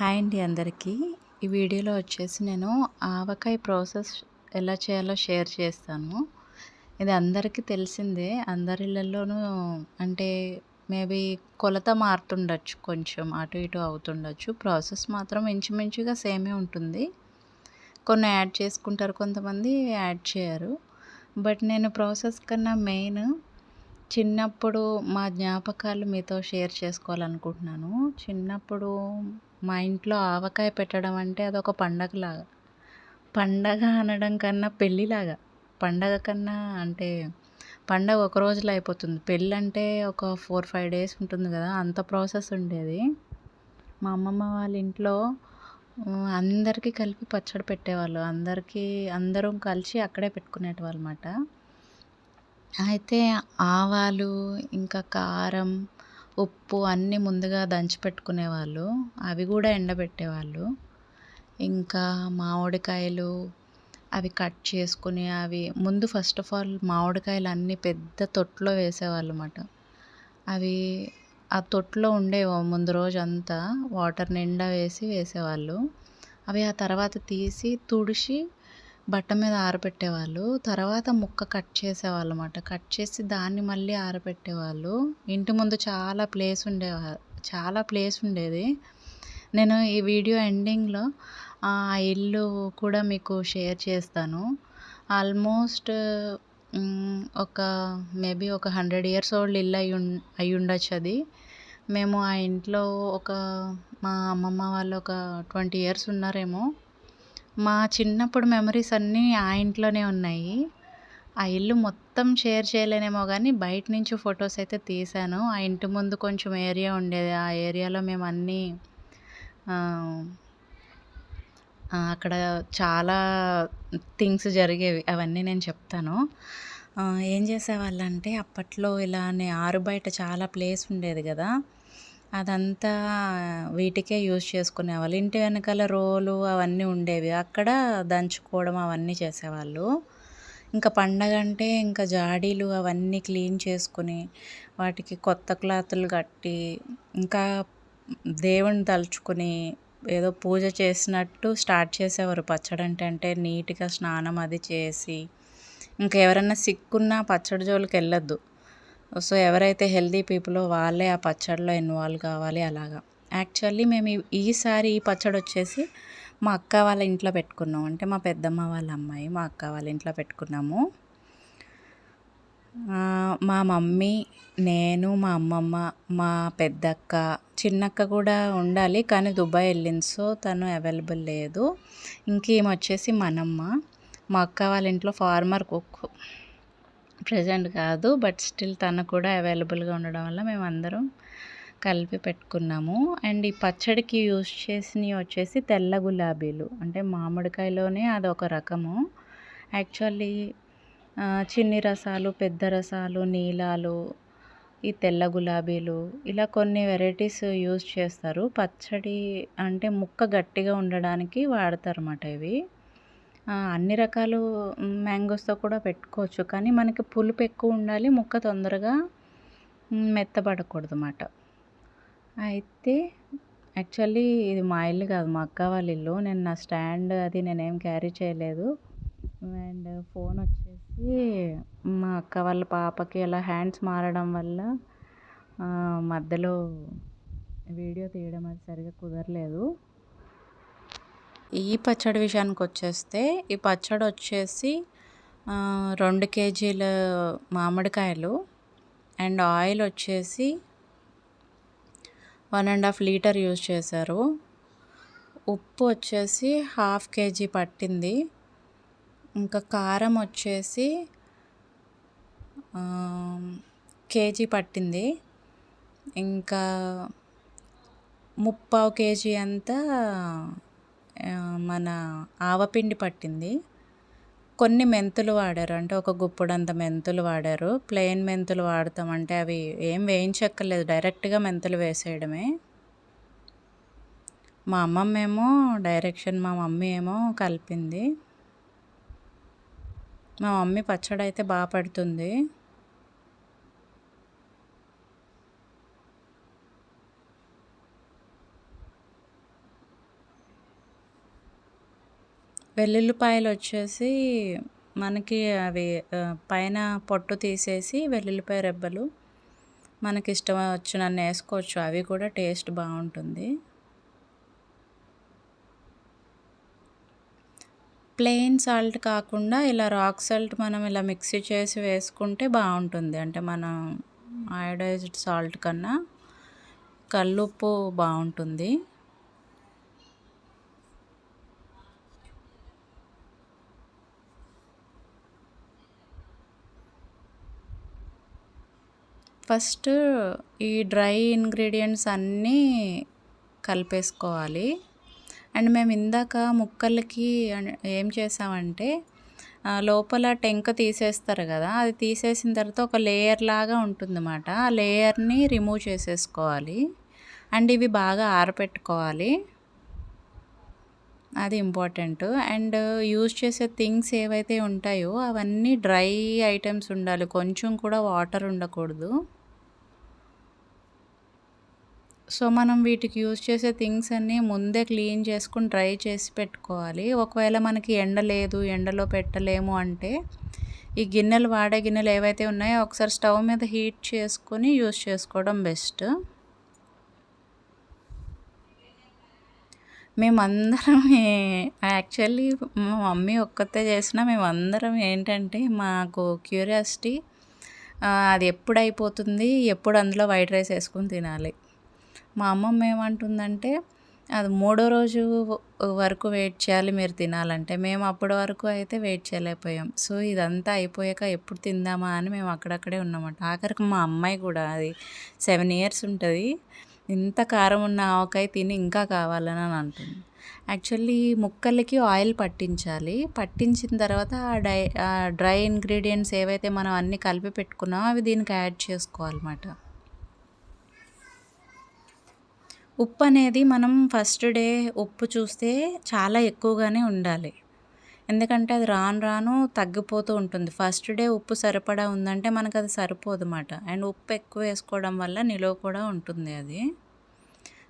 Hi అండి అందరికీ. ఈ వీడియోలో వచ్చేసి నేను ఆవకాయ ప్రాసెస్ ఎలా చేయాలో షేర్ చేస్తాను. ఇది అందరికీ తెలిసిందే. అందరి ఇళ్ళల్లోనూ అంటే మేబీ కొలత మారుతుండొచ్చు కొంచెం అటు ఇటు అవుతుండొచ్చు. ప్రాసెస్ మాత్రం ఇంచుమించుగా సేమే ఉంటుంది. కొన్ని యాడ్ చేసుకుంటారు కొంతమంది యాడ్ చేయరు. బట్ నేను ప్రాసెస్ కన్నా మెయిన్ చిన్నప్పుడు మా జ్ఞాపకాలు మీతో షేర్ చేసుకోవాలనుకుంటున్నాను. చిన్నప్పుడు మా ఇంట్లో ఆవకాయ పెట్టడం అంటే అదొక పండగలాగా. పండగ అనడం కన్నా పెళ్ళిలాగా. పండగ కన్నా అంటే పండగ ఒక రోజులో అయిపోతుంది. పెళ్ళి అంటే ఒక ఫోర్ ఫైవ్ డేస్ ఉంటుంది కదా అంత ప్రాసెస్ ఉండేది. మా అమ్మమ్మ వాళ్ళ ఇంట్లో అందరికీ కలిపి పచ్చడి పెట్టేవాళ్ళు. అందరికీ అందరం కలిసి అక్కడే పెట్టుకునేటివాళ్ళు అయితే ఆవాలు ఇంకా కారం ఉప్పు అన్నీ ముందుగా దంచి పెట్టుకునేవాళ్ళు అవి కూడా ఎండబెట్టేవాళ్ళు. ఇంకా మామిడికాయలు అవి కట్ చేసుకుని అవి ముందు ఫస్ట్ ఆఫ్ ఆల్ మామిడికాయలు అన్నీ పెద్ద తొట్టులో వేసేవాళ్ళు అన్నమాట అవి ఆ తొట్టులో ఉండేవి ముందు రోజంతా వాటర్ నిండా వేసి వేసేవాళ్ళు. అవి ఆ తర్వాత తీసి తుడిచి బట్ట మీద ఆరబెట్టేవాళ్ళు తర్వాత ముక్క కట్ చేసేవాళ్ళు అనమాట కట్ చేసి దాన్ని మళ్ళీ ఆరబెట్టేవాళ్ళు ఇంటి ముందు చాలా ప్లేస్ ఉండే చాలా ప్లేస్ ఉండేది. నేను ఈ వీడియో ఎండింగ్లో ఆ ఇల్లు కూడా మీకు షేర్ చేస్తాను. ఆల్మోస్ట్ ఒక మేబీ ఒక హండ్రెడ్ ఇయర్స్ ఓల్డ్ ఇల్లు అయి అయి ఉండొచ్చు అది. మేము ఆ ఇంట్లో ఒక మా అమ్మమ్మ వాళ్ళు ఒక ట్వంటీ ఇయర్స్ ఉన్నారేమో. మా చిన్నప్పుడు మెమరీస్ అన్నీ ఆ ఇంట్లోనే ఉన్నాయి. ఆ ఇల్లు మొత్తం షేర్ చేయలేనేమో కానీ బయట నుంచి ఫొటోస్ అయితే తీశాను. ఆ ఇంటి ముందు కొంచెం ఏరియా ఉండేది ఆ ఏరియాలో మేము అన్నీ అక్కడ చాలా థింగ్స్ జరిగేవి. అవన్నీ నేను చెప్తాను. ఏం చేసేవాళ్ళంటే అప్పట్లో ఇలానే ఆరు బయట చాలా ప్లేస్ ఉండేది కదా. అదంతా వీటికే యూజ్ చేసుకునేవాళ్ళు. ఇంటి వెనకాల రోలు అవన్నీ ఉండేవి. అక్కడ దంచుకోవడం అవన్నీ చేసేవాళ్ళు. ఇంకా పండగ అంటే ఇంకా జాడీలు అవన్నీ క్లీన్ చేసుకుని వాటికి కొత్త క్లాతులు కట్టి ఇంకా దేవుణ్ణి తలుచుకుని ఏదో పూజ చేసినట్టు స్టార్ట్ చేసేవారు. పచ్చడి అంటే అంటే నీట్గా స్నానం అది చేసి ఇంకా ఎవరైనా సిక్కున్నా పచ్చడి జోలికి వెళ్ళొద్దు. సో ఎవరైతే హెల్దీ పీపులో వాళ్ళే ఆ పచ్చడిలో ఇన్వాల్వ్ కావాలి అలాగా. యాక్చువల్లీ మేము ఈసారి ఈ పచ్చడి వచ్చేసి మా అక్క వాళ్ళ ఇంట్లో పెట్టుకున్నాం. అంటే మా పెద్దమ్మ వాళ్ళ అమ్మాయి మా అక్క వాళ్ళ ఇంట్లో పెట్టుకున్నాము. మా మమ్మీ నేను మా అమ్మమ్మ మా పెద్దక్క చిన్నక్క కూడా ఉండాలి కానీ దుబాయ్ వెళ్ళింది. సో తను అవైలబుల్ లేదు. ఇంకేమొచ్చేసి మనమ్మ మా అక్క వాళ్ళ ఇంట్లో ఫార్మర్ కుక్. ప్రజెంట్ కాదు బట్ స్టిల్ తను కూడా అవైలబుల్గా ఉండడం వల్ల మేము అందరం కలిపి పెట్టుకున్నాము. అండ్ ఈ పచ్చడికి యూస్ చేసినవి వచ్చేసి తెల్ల గులాబీలు. అంటే మామిడికాయలోనే అదొక రకము. యాక్చువల్లీ చిన్ని రసాలు పెద్ద రసాలు నీలాలు ఈ తెల్ల గులాబీలు ఇలా కొన్ని వెరైటీస్ యూజ్ చేస్తారు. పచ్చడి అంటే ముక్క గట్టిగా ఉండడానికి వాడతారు అన్నమాట ఇవి. అన్ని రకాలు మ్యాంగోస్తో కూడా పెట్టుకోవచ్చు. కానీ మనకి పులుపు ఎక్కువ ఉండాలి ముక్క తొందరగా మెత్తబడకూడదు అన్నమాట అయితే యాక్చువల్లీ ఇది మా ఇల్లు కాదు మా అక్క వాళ్ళ ఇల్లు. నేను నా స్టాండ్ అది నేనేం క్యారీ చేయలేదు. అండ్ ఫోన్ వచ్చేసి మా అక్క వాళ్ళ పాపకి అలా హ్యాండ్స్ మారడం వల్ల మధ్యలో వీడియో తీయడం అది సరిగా కుదరలేదు. ఈ పచ్చడి విషయానికి వచ్చేస్తే ఈ పచ్చడి వచ్చేసి రెండు కేజీల మామిడికాయలు అండ్ ఆయిల్ వచ్చేసి one and half litre use చేశారు. ఉప్పు వచ్చేసి హాఫ్ కేజీ పట్టింది. ఇంకా కారం వచ్చేసి కేజీ పట్టింది. ఇంకా ముప్పావు కేజీ అంతా మన ఆవపిండి పట్టింది. కొన్ని మెంతులు వాడారు. అంటే ఒక గుప్పుడంత మెంతులు వాడారు. ప్లెయిన్ మెంతులు వాడతామంటే అవి ఏం వేయించక్కర్లేదు. డైరెక్ట్గా మెంతులు వేసేయడమే. మా అమ్మమ్మ ఏమో డైరెక్షన్ మా మమ్మీ ఏమో కలిపింది. మా మమ్మీ పచ్చడి అయితే బాగా పడుతుంది. వెల్లుల్లిపాయలు వచ్చేసి మనకి అవి పైన పొట్టు తీసేసి వెల్లుల్లిపాయ రెబ్బలు మనకి ఇష్టం వచ్చినన్ని వేసుకోవచ్చు. అవి కూడా టేస్ట్ బాగుంటుంది. ప్లెయిన్ సాల్ట్ కాకుండా ఇలా రాక్ సాల్ట్ మనం ఇలా మిక్సీ చేసి వేసుకుంటే బాగుంటుంది. అంటే మనం అయోడైజ్డ్ సాల్ట్ కన్నా కల్లుప్పు బాగుంటుంది. ఫస్ట్ ఈ డ్రై ఇంగ్రీడియంట్స్ అన్నీ కలిపేసుకోవాలి. అండ్ మేము ఇందాక ముక్కలకి ఏం చేసామంటే లోపల టెంక తీసేస్తారు కదా అది తీసేసిన తర్వాత ఒక లేయర్ లాగా ఉంటుందన్నమాట. ఆ లేయర్ని రిమూవ్ చేసేసుకోవాలి. అండ్ ఇవి బాగా ఆరపెట్టుకోవాలి. అది ఇంపార్టెంట్. అండ్ యూజ్ చేసే థింగ్స్ ఏవైతే ఉంటాయో అవన్నీ డ్రై ఐటమ్స్ ఉండాలి. కొంచెం కూడా వాటర్ ఉండకూడదు. సో మనం వీటికి యూజ్ చేసే థింగ్స్ అన్నీ ముందే క్లీన్ చేసుకుని డ్రై చేసి పెట్టుకోవాలి. ఒకవేళ మనకి ఎండ లేదు ఎండలో పెట్టలేము అంటే ఈ గిన్నెలు వాడే గిన్నెలు ఏవైతే ఉన్నాయో ఒకసారి స్టవ్ మీద హీట్ చేసుకొని యూజ్ చేసుకోవడం బెస్ట్. మేమందరం యాక్చువల్లీ మా మమ్మీ ఒక్కతే చేసిన మేమందరం ఏంటంటే మాకు క్యూరియాసిటీ అది ఎప్పుడు అయిపోతుంది ఎప్పుడు అందులో వైట్ రైస్ వేసుకొని తినాలి. మా అమ్మమ్మ ఏమంటుందంటే అది మూడో రోజు వరకు వెయిట్ చేయాలి మీరు తినాలంటే. మేము అప్పటి వరకు అయితే వెయిట్ చేయలేకపోయాం. సో ఇదంతా అయిపోయాక ఎప్పుడు తిందామా అని మేము అక్కడక్కడే ఉన్నామంట. ఆఖరికి మా అమ్మాయి కూడా అది సెవెన్ ఇయర్స్ ఉంటుంది. ఇంత కారం ఉన్న ఆవకాయ తిని ఇంకా కావాలని అని అంటుంది. యాక్చువల్లీ ముక్కలకి ఆయిల్ పట్టించాలి. పట్టించిన తర్వాత ఆ డై డ్రై ఇంగ్రీడియంట్స్ ఏవైతే మనం అన్నీ కలిపి పెట్టుకున్నామో అవి దీనికి యాడ్ చేసుకోవాలన్నమాట. ఉప్పు అనేది మనం ఫస్ట్ డే ఉప్పు చూస్తే చాలా ఎక్కువగానే ఉండాలి. ఎందుకంటే అది రాను రాను తగ్గిపోతూ ఉంటుంది. ఫస్ట్ డే ఉప్పు సరిపడా ఉందంటే మనకు అది సరిపోదు అన్నమాట అండ్ ఉప్పు ఎక్కువ వేసుకోవడం వల్ల నిలువ కూడా ఉంటుంది అది.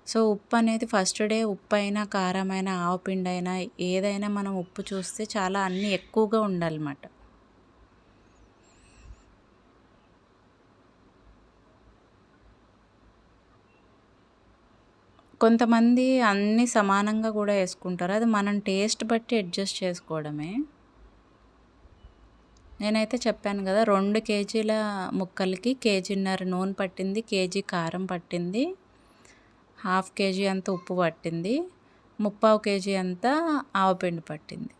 సో ఉప్పు అనేది ఫస్ట్ డే ఉప్పు అయినా కారమైన ఆవపిండి అయినా ఏదైనా మనం ఉప్పు చూస్తే చాలా అన్నీ ఎక్కువగా ఉండాలన్నమాట. కొంతమంది అన్నీ సమానంగా కూడా వేసుకుంటారు. అది మనం టేస్ట్ బట్టి అడ్జస్ట్ చేసుకోవడమే. నేనైతే చెప్పాను కదా రెండు కేజీల ముక్కలకి కేజీన్నర నూనె పట్టింది కేజీ కారం పట్టింది హాఫ్ కేజీ అంత ఉప్పు పట్టింది ముప్పావు కేజీ అంత ఆవపిండి పట్టింది.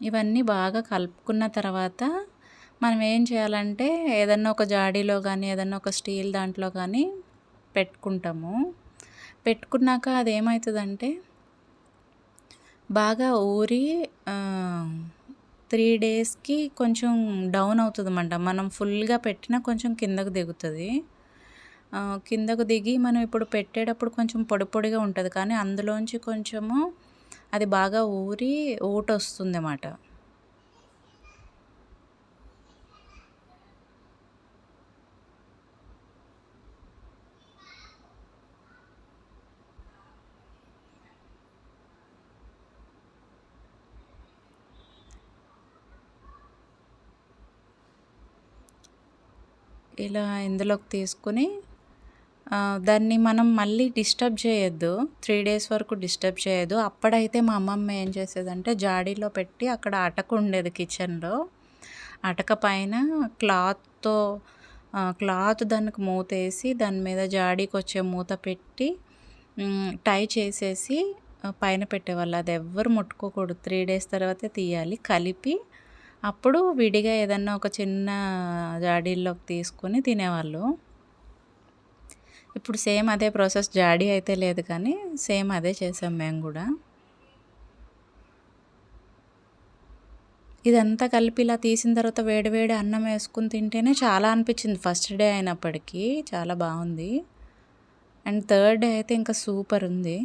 ఇవన్నీ బాగా కలుపుకున్న తర్వాత మనం ఏం చేయాలంటే ఏదన్నా ఒక జాడీలో కానీ ఏదన్నా ఒక స్టీల్ దాంట్లో కానీ పెట్టుకుంటాము. పెట్టుకున్నాక అది ఏమవుతుందంటే బాగా ఊరి త్రీ డేస్కి కొంచెం డౌన్ అవుతుందన్నమాట. మనం ఫుల్గా పెట్టినా కొంచెం కిందకు దిగుతుంది. కిందకు దిగి మనం ఇప్పుడు పెట్టేటప్పుడు కొంచెం పొడి పొడిగా ఉంటుంది. కానీ అందులోంచి కొంచెము అది బాగా ఊరి ఊట వస్తుంది అన్నమాట ఇలా ఇందులోకి తీసుకుని దాన్ని మనం మళ్ళీ డిస్టర్బ్ చేయొద్దు. త్రీ డేస్ వరకు డిస్టర్బ్ చేయొద్దు. అప్పుడైతే మా అమ్మమ్మ ఏం చేసేదంటే జాడీలో పెట్టి అక్కడ అటక ఉండేది కిచెన్లో. అటక పైన క్లాత్తో క్లాత్ దానికి మూత వేసి దాని మీద జాడీకి వచ్చే మూత పెట్టి టై చేసేసి పైన పెట్టేవాళ్ళు. అది ఎవ్వరు ముట్టుకోకూడదు. త్రీ డేస్ తర్వాతే తీయాలి. కలిపి అప్పుడు విడిగా ఏదన్నా ఒక చిన్న జాడీల్లోకి తీసుకొని తినేవాళ్ళు. ఇప్పుడు సేమ్ అదే ప్రాసెస్ జాడీ అయితే లేదు కానీ సేమ్ అదే చేసాం మేము కూడా. ఇదంతా కలిపి ఇలా తీసిన తర్వాత వేడి వేడి అన్నం వేసుకుని తింటేనే చాలా అనిపించింది. ఫస్ట్ డే అయినప్పటికీ చాలా బాగుంది. అండ్ థర్డ్ డే అయితే ఇంకా సూపర్ ఉంది.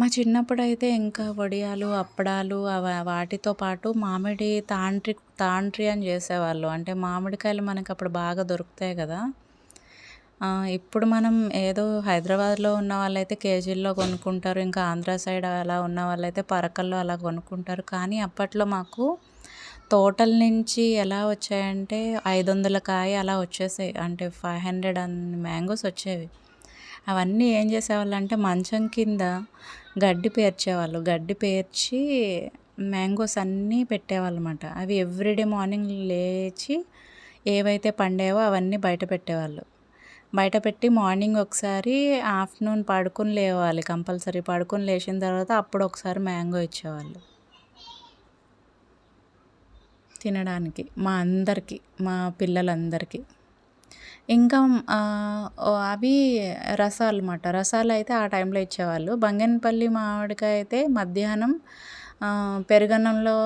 మా చిన్నప్పుడైతే ఇంకా వడియాలు, అప్పడాలు అవ వాటితో పాటు మామిడి తాండ్రి తాండ్రి అని చేసేవాళ్ళు. అంటే మామిడికాయలు మనకప్పుడు బాగా దొరుకుతాయి కదా ఇప్పుడు మనం ఏదో హైదరాబాద్‌లో ఉన్న వాళ్ళైతే కేజీల్లో కొనుక్కుంటారు. ఇంకా ఆంధ్ర సైడ్ అలా ఉన్న వాళ్ళైతే పరకల్లో అలా కొనుక్కుంటారు. కానీ అప్పట్లో మాకు తోటల నుంచి ఎలా వచ్చాయంటే 500 కాయ అలా వచ్చేసాయి. అంటే ఫైవ్ హండ్రెడ్ అండ్ మ్యాంగోస్ వచ్చేవి. అవన్నీ ఏం చేసేవాళ్ళంటే మంచం కింద గడ్డి పేర్చేవాళ్ళు. గడ్డి పేర్చి మ్యాంగోస్ అన్నీ పెట్టేవాళ్ళమాట. అవి ఎవ్రీడే మార్నింగ్ లేచి ఏవైతే పండేవో అవన్నీ బయట పెట్టేవాళ్ళు. బయట పెట్టి మార్నింగ్ ఒకసారి, ఆఫ్టర్‌నూన్ పడుకొని లేవాలి కంపల్సరీ. పడుకొని లేచిన తర్వాత అప్పుడు ఒకసారి మ్యాంగో ఇచ్చేవాళ్ళు. తినడానికి. మా అందరికి. మా పిల్లలందరికీ. ఇంకా అవి రసాలు అన్నమాట రసాలు అయితే ఆ టైంలో ఇచ్చేవాళ్ళు. బంగినపల్లి మామిడికాయ అయితే మధ్యాహ్నం పెరుగన్నంలో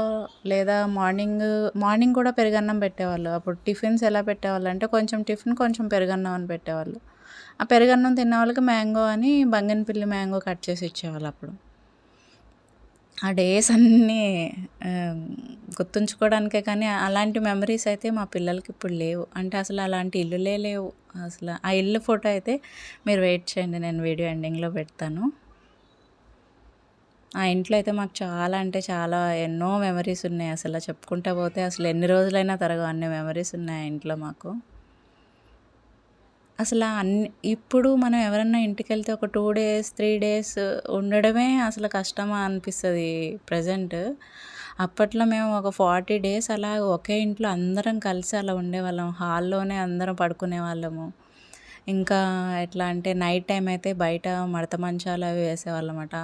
లేదా మార్నింగ్ మార్నింగ్ కూడా పెరుగన్నం పెట్టేవాళ్ళు. అప్పుడు టిఫిన్స్ ఎలా పెట్టేవాళ్ళు అంటే కొంచెం టిఫిన్, కొంచెం పెరుగన్నం అని పెట్టేవాళ్ళు. ఆ పెరుగన్నం తిన్న వాళ్ళకి మ్యాంగో అని బంగినపల్లి మ్యాంగో కట్ చేసి ఇచ్చేవాళ్ళు అప్పుడు. ఆ డేస్ అన్నీ గుర్తుంచుకోవడానికే కానీ అలాంటి మెమరీస్ అయితే మా పిల్లలకి ఇప్పుడు లేవు. అంటే అసలు అలాంటి ఇల్లులే లేవు. అసలు ఆ ఇల్లు ఫోటో అయితే మీరు వెయిట్ చేయండి. నేను వీడియో ఎండింగ్‌లో పెడతాను. ఆ ఇంట్లో అయితే మాకు చాలా అంటే చాలా ఎన్నో మెమరీస్ ఉన్నాయి. అసలు చెప్పుకుంటా పోతే అసలు ఎన్ని రోజులైనా తరగవు అన్ని మెమరీస్ ఉన్నాయి ఆ ఇంట్లో మాకు. అసలు అన్ని ఇప్పుడు మనం ఎవరన్నా ఇంటికెళ్తే ఒక టూ డేస్, త్రీ డేస్ ఉండడమే అసలు కష్టమా అనిపిస్తుంది ప్రజెంట్ అప్పట్లో మేము ఒక 40 డేస్ అలా ఒకే ఇంట్లో అందరం కలిసి అలా ఉండేవాళ్ళం. హాల్‌లోనే అందరం పడుకునే వాళ్ళము ఇంకా ఎట్లా అంటే నైట్ టైం అయితే బయట మడత మంచాలు అవి వేసేవాళ్ళమాట.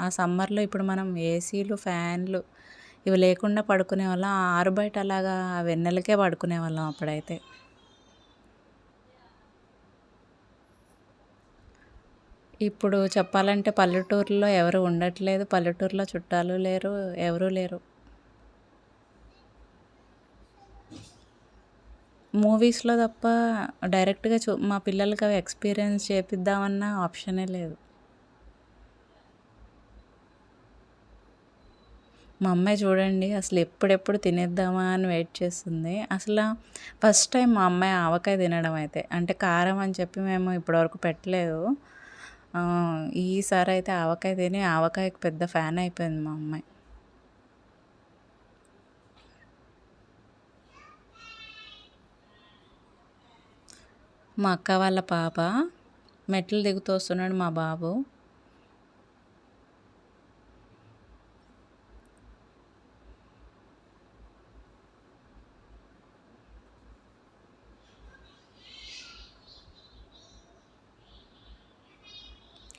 ఆ సమ్మర్‌లో ఇప్పుడు మనం ఏసీలు, ఫ్యాన్లు ఇవి లేకుండా పడుకునే వాళ్ళం ఆరు బయట అలాగా వెన్నెలకే పడుకునే వాళ్ళం అప్పుడైతే. ఇప్పుడు చెప్పాలంటే పల్లెటూరులో ఎవరు ఉండట్లేదు. పల్లెటూరులో చుట్టాలు లేరు. ఎవరూ లేరు. మూవీస్‌లో తప్ప డైరెక్ట్‌గా చూ మా పిల్లలకి అవి ఎక్స్‌పీరియన్స్ చేపిద్దామన్న ఆప్షనే లేదు. మా అమ్మాయి చూడండి అసలు ఎప్పుడెప్పుడు తినేద్దామా అని వెయిట్ చేస్తుంది. అసలు ఫస్ట్ టైం మా అమ్మాయి ఆవకాయ తినడం అయితే. అంటే కారం అని చెప్పి మేము ఇప్పటివరకు పెట్టలేదు. ఈసారి అయితే ఆవకాయ తిని ఆవకాయకి పెద్ద ఫ్యాన్ అయిపోయింది మా అమ్మాయి. మా అక్క వాళ్ళ పాప. మెట్లు దిగుతూ వస్తున్నాడు మా బాబు.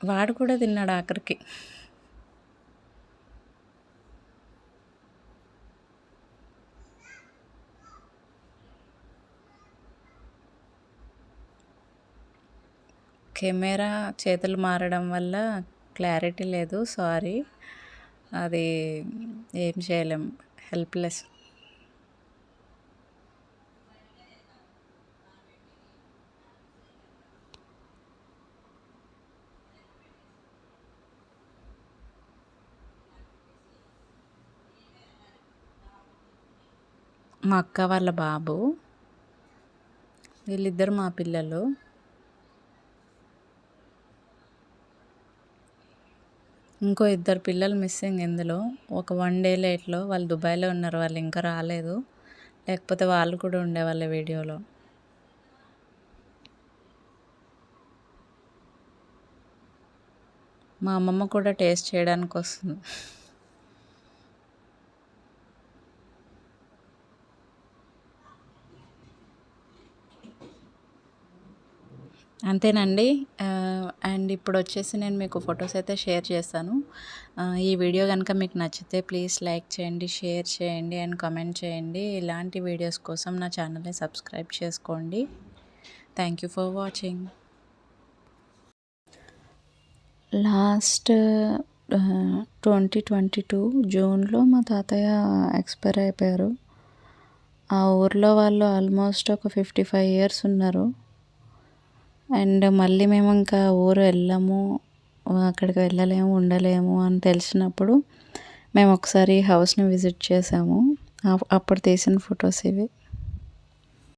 వాడు కూడా తిన్నాడు ఆఖరికి. కెమెరా చేతులు మారడం వల్ల క్లారిటీ లేదు. సారీ. అది ఏం చేయలేం. హెల్ప్‌లెస్. మా అక్క వాళ్ళ బాబు. వీళ్ళిద్దరు మా పిల్లలు. ఇంకో ఇద్దరు పిల్లలు మిస్సింగ్ ఇందులో. ఒక వన్ డే లేట్‌లో వాళ్ళు దుబాయ్‌లో ఉన్నారు. వాళ్ళు ఇంకా రాలేదు. లేకపోతే వాళ్ళు కూడా ఉండేవాళ్ళు వీడియోలో. మా అమ్మమ్మ కూడా టేస్ట్ చేయడానికి వస్తుంది అంతేనండి. అండ్ ఇప్పుడు వచ్చేసి నేను మీకు ఫొటోస్ అయితే షేర్ చేస్తాను. ఈ వీడియో కనుక మీకు నచ్చితే ప్లీజ్ లైక్ చేయండి, షేర్ చేయండి అండ్ కమెంట్ చేయండి. ఇలాంటి వీడియోస్ కోసం నా ఛానల్‌ని సబ్స్క్రైబ్ చేసుకోండి. Thank you for watching. Last twenty twenty two జూన్‌లో మా తాతయ్య ఎక్స్‌పైర్ అయిపోయారు. ఆ ఊర్లో వాళ్ళు ఆల్మోస్ట్ ఒక 55 ఇయర్స్ ఉన్నారు. అండ్ మళ్ళీ మేము ఇంకా ఊరు వెళ్ళము. అక్కడికి వెళ్ళలేము ఉండలేము అని తెలిసినప్పుడు మేము ఒకసారి హౌస్ని విజిట్ చేసాము అప్పుడు తీసిన ఫొటోస్ ఇవి